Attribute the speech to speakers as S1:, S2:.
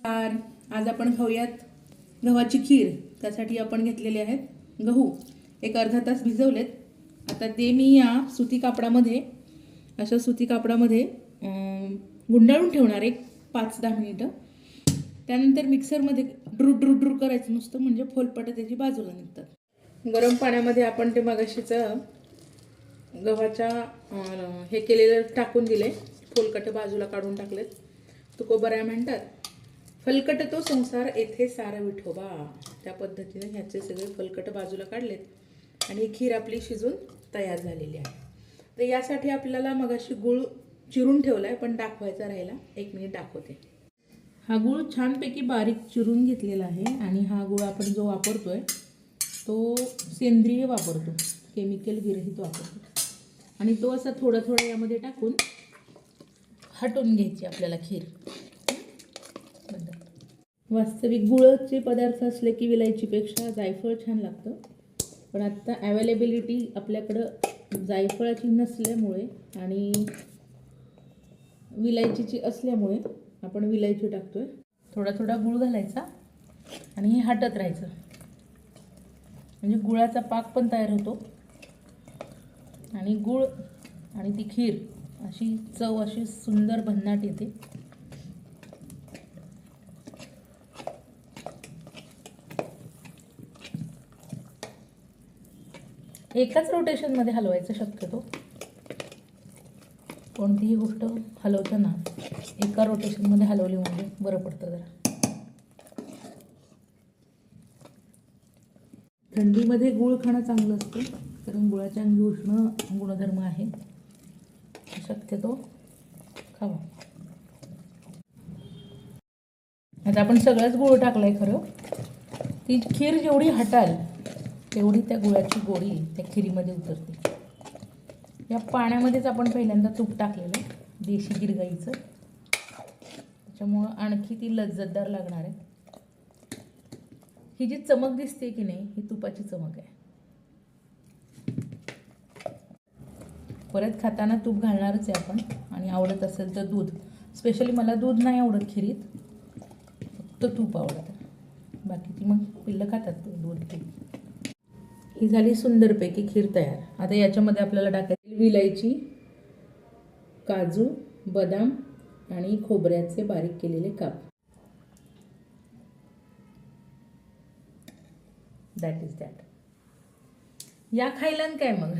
S1: तर आज आपण खाऊयात गव्हाची खीर. त्यासाठी आपण घेतलेले आहेत गहू. एक अर्धा तास भिजवलेत. आता ते मी या सुती कापडामध्ये अशा सुती कापडामध्ये गुंडाळून ठेवणार एक पाच दहा मिनिटं. त्यानंतर मिक्सरमध्ये ड्रू ड्रू ड्रू करायचं नुसतं म्हणजे फोलपटं त्याची बाजूला निघतात. गरम पाण्यामध्ये आपण ते मगाशीचं गव्हाच्या हे केलेलं टाकून दिले फोलकटं बाजूला काढून टाकलेत. तुकोबऱ्या म्हणतात. फलकट तो संसार येथे सारा विठोबा. त्या पद्धतीने ह्याचे सगळे फलकट बाजूला काढलेत. आणि खीर आपली शिजून तयार झालेली आहे. तर यासाठी आपल्याला मगाशी गुळ चिरून ठेवला आहे पण दाखवायचा राहिला. एक मिनिट दाखवते. हा गूळ छानपैकी बारीक चिरून घेतलेला आहे आणि हा गूळ आपण जो वापरतो आहे तो सेंद्रिय वापरतो. केमिकल विरहित वापरतो. आणि तो असा थोडा थोडा यामध्ये टाकून हटवून घ्यायची आपल्याला खीर. वास्तविक गुळचे पदार्थ असले की विलायचीपेक्षा जायफळ छान लागतं. पण आत्ता ॲवेलेबिलिटी आपल्याकडं जायफळाची नसल्यामुळे आणि विलायचीची असल्यामुळे आपण विलायची टाकतो आहे थोडा थोडा गुळ घालायचा आणि हे हटत राहायचं. म्हणजे गुळाचा पाक पण तयार होतो. आणि गुळ आणि ती खीर अशी चव अशी सुंदर भन्नाट येते. एकाच रोटेशनमध्ये हलवायचं शक्यतो. कोणतीही गोष्ट हलवताना एका रोटेशनमध्ये हलवली म्हणजे बरं पडतं जरा. थंडीमध्ये गूळ खाणं चांगलं असतं कारण गुळाच्या अंगी उष्ण गुणधर्म आहे. शक्यतो खावा. आता आपण सगळंच गुळ टाकलाय खरं. ती खीर जेवढी हटाल तेवढी त्या गुळाची गोडी त्या खिरीमध्ये उतरते. या पाण्यामध्येच आपण पहिल्यांदा तूप टाकलेलं देशी गिरगाईचं त्याच्यामुळं आणखी ती लज्जतदार लागणार आहे. ही जी चमक दिसते की नाही ही तुपाची चमक आहे. परत खाताना तूप घालणारच आहे आपण आणि आवडत असेल तर दूध. स्पेशली मला दूध नाही आवडत खिरीत फक्त तूप आवडतं. बाकीची मग पिल्लं खातात दूध तूप ही झाली सुंदरपैकी खीर तयार. आता याच्यामध्ये आपल्याला टाकायची विलायची काजू बदाम आणि खोबऱ्याचे बारीक केलेले काप. दॅट इज दॅट या खायला काय मग?